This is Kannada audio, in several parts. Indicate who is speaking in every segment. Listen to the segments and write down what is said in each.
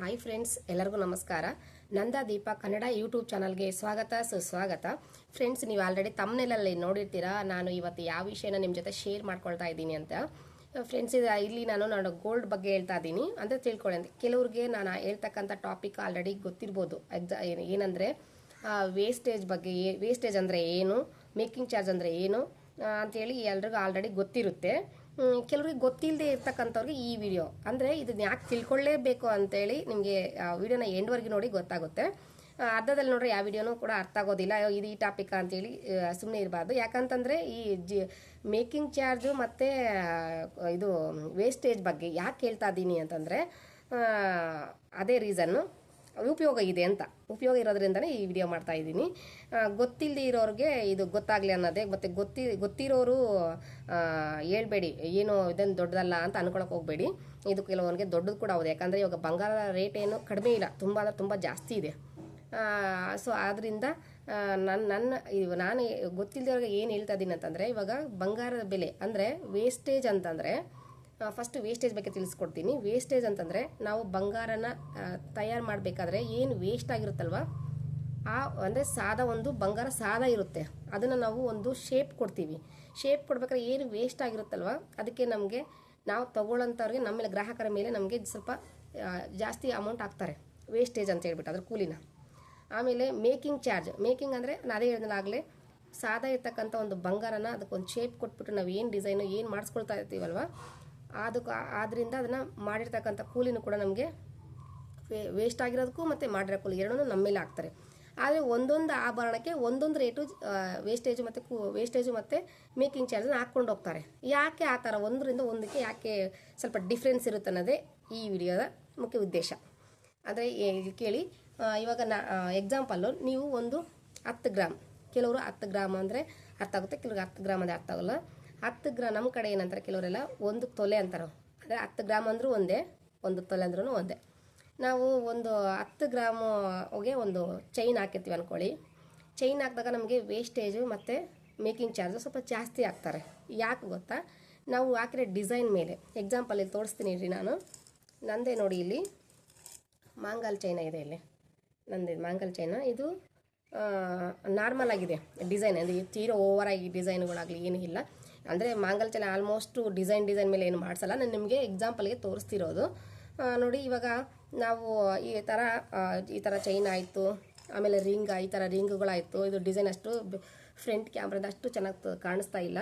Speaker 1: ಹಾಯ್ ಫ್ರೆಂಡ್ಸ್ ಎಲ್ಲರಿಗೂ ನಮಸ್ಕಾರ. ನಂದಾ ದೀಪ, ಕನ್ನಡ ಯೂಟ್ಯೂಬ್ ಚಾನಲ್ಗೆ ಸ್ವಾಗತ, ಸುಸ್ವಾಗತ. ಫ್ರೆಂಡ್ಸ್ ನೀವು ಆಲ್ರೆಡಿ ತಮ್ಮನೆಲ್ಲಲ್ಲಿ ನೋಡಿರ್ತೀರಾ, ನಾನು ಇವತ್ತು ಯಾವ ವಿಷಯನ ನಿಮ್ಮ ಜೊತೆ ಶೇರ್ ಮಾಡ್ಕೊಳ್ತಾ ಇದ್ದೀನಿ ಅಂತ. ಫ್ರೆಂಡ್ಸ್ ಇಲ್ಲಿ ನಾನು ನಾನು ಗೋಲ್ಡ್ ಬಗ್ಗೆ ಹೇಳ್ತಾ ಇದ್ದೀನಿ. ಅಂತ ತಿಳ್ಕೊಳ್ಳಿ ಅಂತ. ಕೆಲವ್ರಿಗೆ ನಾನು ಹೇಳ್ತಕ್ಕಂಥ ಟಾಪಿಕ್ ಆಲ್ರೆಡಿ ಗೊತ್ತಿರ್ಬೋದು. ಎಕ್ಸಾ ಏನಂದರೆ ವೇಸ್ಟೇಜ್ ಬಗ್ಗೆ ವೇಸ್ಟೇಜ್ ಅಂದರೆ ಏನು ಮೇಕಿಂಗ್ ಚಾರ್ಜ್ ಅಂದರೆ ಏನು ಅಂತೇಳಿ ಎಲ್ರಿಗೂ ಆಲ್ರೆಡಿ ಗೊತ್ತಿರುತ್ತೆ. ಕೆಲವ್ರಿಗೆ ಗೊತ್ತಿಲ್ಲದೆ ಇರ್ತಕ್ಕಂಥವ್ರಿಗೆ ಈ ವಿಡಿಯೋ ಅಂದರೆ ಇದನ್ನ ಯಾಕೆ ತಿಳ್ಕೊಳ್ಳೇಬೇಕು ಅಂತೇಳಿ ನಿಮಗೆ ವಿಡಿಯೋನ ಎಂಡ್ವರೆಗೆ ನೋಡಿ ಗೊತ್ತಾಗುತ್ತೆ. ಅರ್ಧದಲ್ಲಿ ನೋಡ್ರೆ ಯಾವ ವಿಡಿಯೋನೂ ಕೂಡ ಅರ್ಥ ಆಗೋದಿಲ್ಲ. ಇದು ಈ ಟಾಪಿಕ್ ಅಂತೇಳಿ ಸುಮ್ಮನೆ ಇರಬಾರ್ದು. ಯಾಕಂತಂದರೆ ಈ ಜಿ ಮೇಕಿಂಗ್ ಚಾರ್ಜು ಮತ್ತು ಇದು ವೇಸ್ಟೇಜ್ ಬಗ್ಗೆ ಯಾಕೆ ಹೇಳ್ತಾ ಇದ್ದೀನಿ ಅಂತಂದರೆ ಅದೇ ರೀಸನ್ನು ಉಪಯೋಗ ಇದೆ ಅಂತ. ಉಪಯೋಗ ಇರೋದ್ರಿಂದನೇ ಈ ವಿಡಿಯೋ ಮಾಡ್ತಾ ಇದ್ದೀನಿ. ಗೊತ್ತಿಲ್ಲದೆ ಇರೋರಿಗೆ ಇದು ಗೊತ್ತಾಗಲಿ ಅನ್ನೋದೇ, ಮತ್ತು ಗೊತ್ತಿ, ಗೊತ್ತಿರೋರು ಹೇಳ್ಬೇಡಿ. ಏನು ಇದನ್ನು ದೊಡ್ಡದಲ್ಲ ಅಂತ ಅನ್ಕೊಳಕ್ಕೆ ಹೋಗಬೇಡಿ. ಇದು ಕೆಲವೊಂದಿಗೆ ದೊಡ್ಡದು ಕೂಡ ಹೌದು. ಯಾಕಂದರೆ ಇವಾಗ ಬಂಗಾರದ ರೇಟ್ ಏನು ಕಡಿಮೆ ಇಲ್ಲ. ತುಂಬ ಅಂದರೆ ತುಂಬ ಜಾಸ್ತಿ ಇದೆ. ಸೊ ಆದ್ದರಿಂದ ನನ್ನ ನನ್ನ, ಇವ, ನಾನು ಗೊತ್ತಿಲ್ಲದವ್ರಿಗೆ ಏನು ಹೇಳ್ತಾ ಇದ್ದೀನಿ ಅಂತಂದರೆ, ಇವಾಗ ಬಂಗಾರದ ಬೆಲೆ ಅಂದರೆ ವೇಸ್ಟೇಜ್ ಅಂತಂದರೆ ಫಸ್ಟ್ ವೇಸ್ಟೇಜ್ ಬಗ್ಗೆ ತಿಳಿಸ್ಕೊಡ್ತೀನಿ. ವೇಸ್ಟೇಜ್ ಅಂತಂದರೆ ನಾವು ಬಂಗಾರನ ತಯಾರು ಮಾಡಬೇಕಾದ್ರೆ ಏನು ವೇಸ್ಟ್ ಆಗಿರುತ್ತಲ್ವ? ಆ, ಅಂದರೆ ಸಾದ ಒಂದು ಬಂಗಾರ ಸಾದ ಇರುತ್ತೆ. ಅದನ್ನು ನಾವು ಒಂದು ಶೇಪ್ ಕೊಡ್ತೀವಿ. ಶೇಪ್ ಕೊಡ್ಬೇಕಾದ್ರೆ ಏನು ವೇಸ್ಟ್ ಆಗಿರುತ್ತಲ್ವ? ಅದಕ್ಕೆ ನಮಗೆ ನಾವು ತೊಗೊಳ್ಳೋಂಥವ್ರಿಗೆ ನಮ್ಮ ಗ್ರಾಹಕರ ಮೇಲೆ ನಮಗೆ ಸ್ವಲ್ಪ ಜಾಸ್ತಿ ಅಮೌಂಟ್ ಹಾಕ್ತಾರೆ. ವೇಸ್ಟೇಜ್ ಅಂತ ಹೇಳ್ಬಿಟ್ಟು ಅದ್ರ ಕೂಲಿನ. ಆಮೇಲೆ ಮೇಕಿಂಗ್ ಚಾರ್ಜ್ ಮೇಕಿಂಗ್ ಅಂದರೆ ನಾನು ಅದೇ ಹೇಳಿದಾಗಲೇ ಸಾದಾ ಇರ್ತಕ್ಕಂಥ ಒಂದು ಬಂಗಾರನ ಅದಕ್ಕೊಂದು ಶೇಪ್ ಕೊಟ್ಬಿಟ್ಟು ನಾವು ಏನು ಡಿಸೈನು ಏನು ಮಾಡಿಸ್ಕೊಳ್ತಾ ಇರ್ತೀವಲ್ವ? ಅದಕ್ಕೆ ಆದ್ದರಿಂದ ಅದನ್ನು ಮಾಡಿರ್ತಕ್ಕಂಥ ಕೂಲಿನೂ ಕೂಡ ನಮಗೆ ವೇಸ್ಟ್ ಆಗಿರೋದಕ್ಕೂ ಮತ್ತು ಮಾಡಿರೋ ಕೂಲಿ ಎರಡೂ ನಮ್ಮ ಮೇಲೆ ಹಾಕ್ತಾರೆ. ಆದರೆ ಒಂದೊಂದು ಆಭರಣಕ್ಕೆ ಒಂದೊಂದು ರೇಟು ವೇಸ್ಟೇಜು ಮತ್ತು ಕೂ ವೇಸ್ಟೇಜು ಮತ್ತು ಮೇಕಿಂಗ್ ಚಾರ್ಜನ್ನ ಹಾಕ್ಕೊಂಡು ಹೋಗ್ತಾರೆ. ಯಾಕೆ ಆ ಥರ ಒಂದರಿಂದ ಒಂದಕ್ಕೆ ಯಾಕೆ ಸ್ವಲ್ಪ ಡಿಫ್ರೆನ್ಸ್ ಇರುತ್ತೆ ಅನ್ನೋದೇ ಈ ವಿಡಿಯೋದ ಮುಖ್ಯ ಉದ್ದೇಶ. ಅಂದರೆ ಕೇಳಿ ಇವಾಗ ನಾ ಎಕ್ಸಾಂಪಲ್ಲು ನೀವು ಒಂದು ಹತ್ತು ಗ್ರಾಮ್ ಕೆಲವರು ಹತ್ತು ಗ್ರಾಮ್ ಅಂದರೆ ಅರ್ಥ ಆಗುತ್ತೆ, ಕೆಲವ್ರಿಗೆ ಹತ್ತು ಗ್ರಾಮ್ ಅಂದರೆ ಅರ್ಥ ಆಗೋಲ್ಲ. ಹತ್ತು ಗ್ರಾಮ್ ನಮ್ಮ ಕಡೆ ಏನಂತಾರೆ ಕೆಲವರೆಲ್ಲ ಒಂದು ತೊಲೆ ಅಂತಾರೆ. ಅಂದರೆ ಹತ್ತು ಗ್ರಾಮ್ ಅಂದರೂ ಒಂದೇ, ಒಂದು ತೊಲೆ ಅಂದ್ರೂ ಒಂದೇ. ನಾವು ಒಂದು ಹತ್ತು ಗ್ರಾಮ್ಗೆ ಒಂದು ಚೈನ್ ಹಾಕಿರ್ತೀವಿ ಅಂದ್ಕೊಳ್ಳಿ ಚೈನ್ ಹಾಕಿದಾಗ ನಮಗೆ ವೇಸ್ಟೇಜು ಮತ್ತು ಮೇಕಿಂಗ್ ಚಾರ್ಜು ಸ್ವಲ್ಪ ಜಾಸ್ತಿ ಹಾಕ್ತಾರೆ ಯಾಕೆ ಗೊತ್ತಾ? ನಾವು ಹಾಕಿರೋ ಡಿಸೈನ್ ಮೇಲೆ ಎಕ್ಸಾಂಪಲ್ ಇಲ್ಲಿ ತೋರಿಸ್ತೀನಿ ರೀ ನಾನು. ನಂದೇ ನೋಡಿ ಇಲ್ಲಿ ಮಾಂಗಲ್ ಚೈನ ಇದೆ ಇಲ್ಲಿ. ನಂದು ಮಾಂಗಲ್ ಚೈನ ಇದು ನಾರ್ಮಲ್ ಆಗಿದೆ ಡಿಸೈನ್ ಅಂದರೆ ತೀರೋ ಓವರ್ ಆಗಿ ಡಿಸೈನ್ಗಳಾಗಲಿ ಏನೂ ಇಲ್ಲ. ಅಂದರೆ ಮಾಂಗಲ್ ಚೈನ ಆಲ್ಮೋಸ್ಟು ಡಿಸೈನ್ ಡಿಸೈನ್ ಮೇಲೆ ಏನು ಮಾಡಿಸಲ್ಲ. ನಾನು ನಿಮಗೆ ಎಕ್ಸಾಂಪಲ್ಗೆ ತೋರಿಸ್ತಿರೋದು. ನೋಡಿ, ಇವಾಗ ನಾವು ಈ ಥರ ಈ ಥರ ಚೈನ್ ಆಯಿತು, ಆಮೇಲೆ ರಿಂಗ್ ಈ ಥರ ರಿಂಗ್ಗಳಾಯಿತು ಇದು ಡಿಸೈನ್ ಅಷ್ಟು ಫ್ರಂಟ್ ಕ್ಯಾಮ್ರಾದ ಅಷ್ಟು ಚೆನ್ನಾಗಿ ಕಾಣಿಸ್ತಾ ಇಲ್ಲ.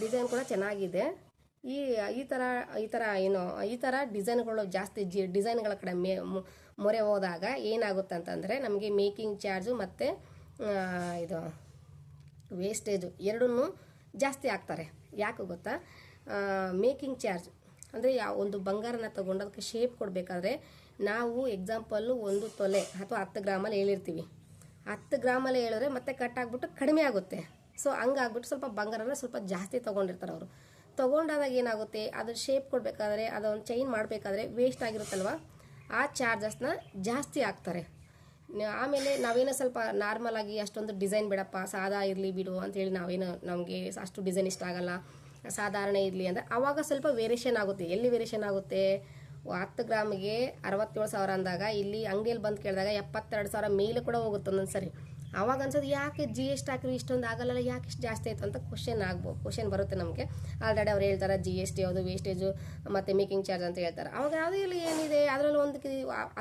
Speaker 1: ಡಿಸೈನ್ ಕೂಡ ಚೆನ್ನಾಗಿದೆ. ಈ ಈ ಥರ ಈ ಥರ ಏನು, ಈ ಥರ ಡಿಸೈನ್ಗಳು ಜಾಸ್ತಿ ಜಿ ಡಿಸೈನ್ಗಳ ಕಡೆ ಮು- ಮೊರೆ ಹೋದಾಗ ಏನಾಗುತ್ತೆ ಅಂತಂದರೆ ನಮಗೆ ಮೇಕಿಂಗ್ ಚಾರ್ಜು ಮತ್ತು ಇದು ವೇಸ್ಟೇಜು ಎರಡನ್ನೂ ಜಾಸ್ತಿ ಆಗ್ತಾರೆ. ಯಾಕೆ ಗೊತ್ತಾ? Making charge. ಅಂದರೆ ಯಾವ ಒಂದು ಬಂಗಾರನ ತಗೊಂಡು ಅದಕ್ಕೆ ಶೇಪ್ ಕೊಡಬೇಕಾದ್ರೆ ನಾವು ಎಕ್ಸಾಂಪಲ್ಲು ಒಂದು ತೊಲೆ ಅಥವಾ ಹತ್ತು ಗ್ರಾಮಲ್ಲಿ ಹೇಳಿರ್ತೀವಿ. ಹತ್ತು ಗ್ರಾಮಲ್ಲಿ ಹೇಳಿದ್ರೆ ಮತ್ತೆ ಕಟ್ ಆಗಿಬಿಟ್ಟು ಕಡಿಮೆ ಆಗುತ್ತೆ. ಸೊ ಹಂಗಾಗ್ಬಿಟ್ಟು ಸ್ವಲ್ಪ ಬಂಗಾರನ ಸ್ವಲ್ಪ ಜಾಸ್ತಿ ತೊಗೊಂಡಿರ್ತಾರೆ ಅವರು. ತೊಗೊಂಡಾದಾಗ ಏನಾಗುತ್ತೆ? ಅದ್ರ ಶೇಪ್ ಕೊಡಬೇಕಾದ್ರೆ, ಅದೊಂದು ಚೈನ್ ಮಾಡಬೇಕಾದ್ರೆ ವೇಸ್ಟ್ ಆಗಿರುತ್ತಲ್ವ? ಆ ಚಾರ್ಜಸ್ನ ಜಾಸ್ತಿ ಹಾಕ್ತಾರೆ. ಆಮೇಲೆ ನಾವೇನೋ ಸ್ವಲ್ಪ ನಾರ್ಮಲ್ ಆಗಿ ಅಷ್ಟೊಂದು ಡಿಸೈನ್ ಬೇಡಪ್ಪ, ಸಾದಾ ಇರಲಿ ಬಿಡು ಅಂತೇಳಿ ನಾವೇನು ನಮಗೆ ಅಷ್ಟು ಡಿಸೈನ್ ಇಷ್ಟ ಆಗಲ್ಲ, ಸಾಧಾರಣ ಇರಲಿ ಅಂದರೆ ಆವಾಗ ಸ್ವಲ್ಪ ವೇರಿಯೇಷನ್ ಆಗುತ್ತೆ. ಎಲ್ಲಿ ವೇರಿಯೇಷನ್ ಆಗುತ್ತೆ? ಹತ್ತು ಗ್ರಾಮಿಗೆ ಅರವತ್ತೇಳು ಸಾವಿರ ಅಂದಾಗ, ಇಲ್ಲಿ ಅಂಗಡಿಯಲ್ಲಿ ಬಂದು ಕೇಳಿದಾಗ ಎಪ್ಪತ್ತೆರಡು ಸಾವಿರ ಮೇಲೆ ಕೂಡ ಹೋಗುತ್ತೆ ಒಂದೊಂದು ಸರಿ ಅವಾಗ ಅನ್ಸೋದು ಯಾಕೆ ಜಿ ಎಸ್ ಟಿ ಹಾಕಿದ್ರು ಇಷ್ಟೊಂದು ಆಗಲ್ಲ ಯಾಕೆ ಇಷ್ಟು ಜಾಸ್ತಿ ಆಯಿತು ಅಂತ ಕ್ವಶನ್ ಆಗ್ಬೋದು ಕ್ವಶನ್ ಬರುತ್ತೆ ನಮಗೆ. ಆಲ್ರೆಡಿ ಅವ್ರು ಹೇಳ್ತಾರೆ ಜಿ ಎಸ್ ಟಿ ಯಾವುದು ವೇಸ್ಟೇಜು ಮತ್ತು ಮೇಕಿಂಗ್ ಚಾರ್ಜ್ ಅಂತ ಹೇಳ್ತಾರೆ. ಅವಾಗ ಇಲ್ಲಿ, ಏನಿದೆ, ಅದರಲ್ಲಿ ಒಂದು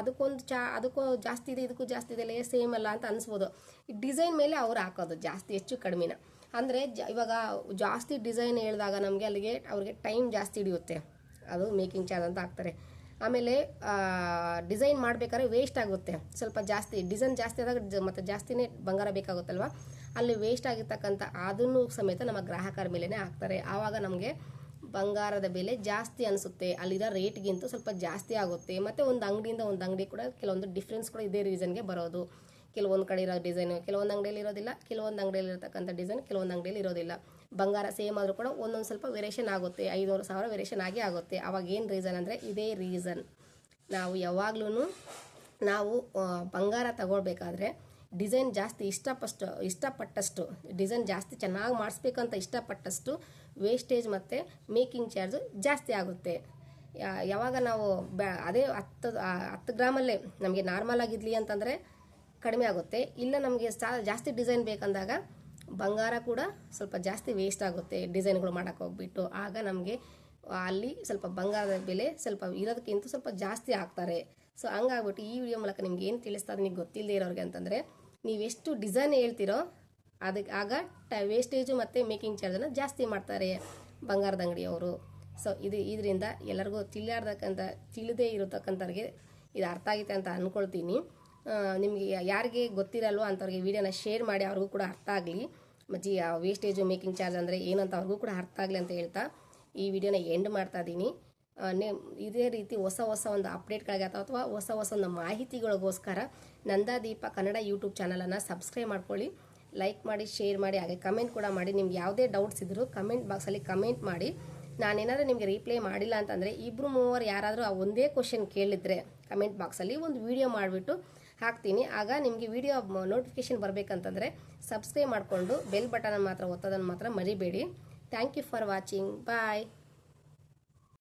Speaker 1: ಅದಕ್ಕೊಂದು ಚಾ, ಅದಕ್ಕೂ ಜಾಸ್ತಿ ಇದೆ, ಇದಕ್ಕೂ ಜಾಸ್ತಿ ಇದೆ ಲೇ ಸೇಮ್ ಅಲ್ಲ ಅಂತ ಅನಿಸ್ಬೋದು. ಈ ಡಿಸೈನ್ ಮೇಲೆ ಅವ್ರು ಹಾಕೋದು ಜಾಸ್ತಿ, ಹೆಚ್ಚು ಕಡಿಮೆನ. ಅಂದರೆ ಜ, ಇವಾಗ ಜಾಸ್ತಿ ಡಿಸೈನ್ ಹೇಳಿದಾಗ ನಮಗೆ ಅಲ್ಲಿಗೆ, ಅವ್ರಿಗೆ ಟೈಮ್ ಜಾಸ್ತಿ ಹಿಡಿಯುತ್ತೆ. ಅದು ಮೇಕಿಂಗ್ ಚಾರ್ಜ್ ಅಂತ ಹಾಕ್ತಾರೆ. ಆಮೇಲೆ ಡಿಸೈನ್ ಮಾಡಬೇಕಾದ್ರೆ ವೇಸ್ಟ್ ಆಗುತ್ತೆ. ಸ್ವಲ್ಪ ಜಾಸ್ತಿ, ಡಿಸೈನ್ ಜಾಸ್ತಿ ಆದಾಗ ಮತ್ತು ಜಾಸ್ತಿನೇ ಬಂಗಾರ ಬೇಕಾಗುತ್ತಲ್ವ? ಅಲ್ಲಿ ವೇಸ್ಟ್ ಆಗಿರ್ತಕ್ಕಂಥ ಅದನ್ನು ಸಮೇತ ನಮ್ಮ ಗ್ರಾಹಕರ ಮೇಲೇ ಹಾಕ್ತಾರೆ. ಆವಾಗ ನಮಗೆ ಬಂಗಾರದ ಬೆಲೆ ಜಾಸ್ತಿ ಅನಿಸುತ್ತೆ. ಅಲ್ಲಿರೋ ರೇಟ್ಗಿಂತ ಸ್ವಲ್ಪ ಜಾಸ್ತಿ ಆಗುತ್ತೆ. ಮತ್ತು ಒಂದು ಅಂಗಡಿಯಿಂದ ಒಂದು ಅಂಗಡಿ ಕೂಡ ಕೆಲವೊಂದು ಡಿಫ್ರೆನ್ಸ್ ಕೂಡ ಇದೇ ರೀಸನ್ಗೆ ಬರೋದು. ಕೆಲವೊಂದು ಕಡೆ ಇರೋ ಡಿಸೈನು ಕೆಲವೊಂದು ಅಂಗಡಿಯಲ್ಲಿ ಇರೋದಿಲ್ಲ, ಕೆಲವೊಂದು ಅಂಗಡಿಯಲ್ಲಿ ಇರತಕ್ಕಂಥ ಡಿಸೈನ್ ಕೆಲವೊಂದು ಅಂಗಡಿಯಲ್ಲಿ ಇರೋದಿಲ್ಲ. ಬಂಗಾರ ಸೇಮ್ ಆದರೂ ಕೂಡ ಒಂದೊಂದು ಸ್ವಲ್ಪ ವೇರಿಯೇಷನ್ ಆಗುತ್ತೆ. ಐನೂರು ಸಾವಿರ ವೇರಿಯೇಷನ್ ಆಗೇ ಆಗುತ್ತೆ. ಅವಾಗ ಏನು ರೀಸನ್ ಅಂದರೆ ಇದೇ ರೀಸನ್ ನಾವು ಯಾವಾಗ್ಲೂ ನಾವು ಬಂಗಾರ ತಗೊಳ್ಬೇಕಾದ್ರೆ ಡಿಸೈನ್ ಜಾಸ್ತಿ ಇಷ್ಟಪಷ್ಟು, ಇಷ್ಟಪಟ್ಟಷ್ಟು ಡಿಸೈನ್ ಜಾಸ್ತಿ ಚೆನ್ನಾಗಿ ಮಾಡಿಸ್ಬೇಕಂತ ಇಷ್ಟಪಟ್ಟಷ್ಟು ವೇಸ್ಟೇಜ್ ಮತ್ತು ಮೇಕಿಂಗ್ ಚಾರ್ಜ್ ಜಾಸ್ತಿ ಆಗುತ್ತೆ. ಯಾವಾಗ ನಾವು ಬ್ಯಾ ಅದೇ ಹತ್ತು ಹತ್ತು ಗ್ರಾಮಲ್ಲೇ ನಮಗೆ ನಾರ್ಮಲ್ ಆಗಿದ್ಲಿ ಅಂತಂದರೆ ಕಡಿಮೆ ಆಗುತ್ತೆ. ಇಲ್ಲ ನಮಗೆ ಸಾ, ಜಾಸ್ತಿ ಡಿಸೈನ್ ಬೇಕಂದಾಗ ಬಂಗಾರ ಕೂಡ ಸ್ವಲ್ಪ ಜಾಸ್ತಿ ವೇಸ್ಟ್ ಆಗುತ್ತೆ ಡಿಸೈನ್ಗಳು ಮಾಡೋಕೆ ಹೋಗ್ಬಿಟ್ಟು. ಆಗ ನಮಗೆ ಅಲ್ಲಿ ಸ್ವಲ್ಪ ಬಂಗಾರದ ಬೆಲೆ ಸ್ವಲ್ಪ ಇರೋದಕ್ಕಿಂತ ಸ್ವಲ್ಪ ಜಾಸ್ತಿ ಆಗ್ತಾರೆ. ಸೊ ಹಂಗಾಗ್ಬಿಟ್ಟು ಈ ವಿಡಿಯೋ ಮೂಲಕ ನಿಮ್ಗೆ ಏನು ತಿಳಿಸ್ತಾ ನಿಮಗೆ ಗೊತ್ತಿಲ್ಲದೆ ಇರೋರಿಗೆ ಅಂತಂದರೆ ನೀವೆಷ್ಟು ಡಿಸೈನ್ ಹೇಳ್ತಿರೋ ಅದಕ್ಕೆ ಆಗ ಟ ವೇಸ್ಟೇಜು ಮತ್ತು ಮೇಕಿಂಗ್ ಚಾರ್ಜನ್ನು ಜಾಸ್ತಿ ಮಾಡ್ತಾರೆ ಬಂಗಾರದ ಅಂಗಡಿಯವರು. ಸೊ ಇದು ಇದರಿಂದ ಎಲ್ಲರಿಗೂ ತಿಳಿಯಾರ್ದಕ್ಕಂಥ ತಿಳಿದೇ ಇರತಕ್ಕಂಥವ್ರಿಗೆ ಇದು ಅರ್ಥ ಆಗೈತೆ ಅಂತ ಅಂದ್ಕೊಳ್ತೀನಿ ನಿಮಗೆ ಯಾರಿಗೆ ಗೊತ್ತಿರಲ್ವೋ ಅಂಥವ್ರಿಗೆ ವಿಡಿಯೋನ ಶೇರ್ ಮಾಡಿ, ಅವ್ರಿಗೂ ಕೂಡ ಅರ್ಥ ಆಗಲಿ. ಮಜ್ಜಿ ವೇಸ್ಟೇಜು ಮೇಕಿಂಗ್ ಚಾರ್ಜ್ ಅಂದರೆ ಏನಂತ ಅವ್ರಿಗೂ ಕೂಡ ಅರ್ಥ ಆಗಲಿ ಅಂತ ಹೇಳ್ತಾ ಈ ವಿಡಿಯೋನ ಎಂಡ್ ಮಾಡ್ತಾ ಇದ್ದೀನಿ ಇದೇ ರೀತಿ ಹೊಸ ಹೊಸ ಒಂದು ಅಪ್ಡೇಟ್ಗಳಿಗೆ ಅಥವಾ ಹೊಸ ಹೊಸ ಒಂದು ಮಾಹಿತಿಗಳಿಗೋಸ್ಕರ ನಂದಾದೀಪ ಕನ್ನಡ ಯೂಟ್ಯೂಬ್ ಚಾನಲನ್ನು ಸಬ್ಸ್ಕ್ರೈಬ್ ಮಾಡ್ಕೊಳ್ಳಿ. ಲೈಕ್ ಮಾಡಿ ಶೇರ್ ಮಾಡಿ, ಹಾಗೆ ಕಮೆಂಟ್ ಕೂಡ ಮಾಡಿ. ನಿಮ್ಗೆ ಯಾವುದೇ ಡೌಟ್ಸ್ ಇದ್ದರೂ ಕಮೆಂಟ್ ಬಾಕ್ಸಲ್ಲಿ ಕಮೆಂಟ್ ಮಾಡಿ. ನಾನೇನಾದರೂ ನಿಮಗೆ ರಿಪ್ಲೈ ಮಾಡಿಲ್ಲ ಅಂತಂದರೆ ಇಬ್ಬರು ಮೂವರು ಯಾರಾದರೂ ಆ ಒಂದೇ ಕ್ವಶನ್ ಕೇಳಿದರೆ ಕಮೆಂಟ್ ಬಾಕ್ಸಲ್ಲಿ ಒಂದು ವಿಡಿಯೋ ಮಾಡಿಬಿಟ್ಟು ಹಾಕ್ತೀನಿ. ಆಗ ನಿಮಗೆ ವಿಡಿಯೋ ನೋಟಿಫಿಕೇಶನ್ ಬರಬೇಕಂತಂದರೆ ಸಬ್ಸ್ಕ್ರೈಬ್ ಮಾಡಿಕೊಂಡು ಬೆಲ್ ಬಟನ್ ಮಾತ್ರ ಒತ್ತೋದನ್ನು ಮಾತ್ರ ಮರಿಬೇಡಿ. Thank you for watching bye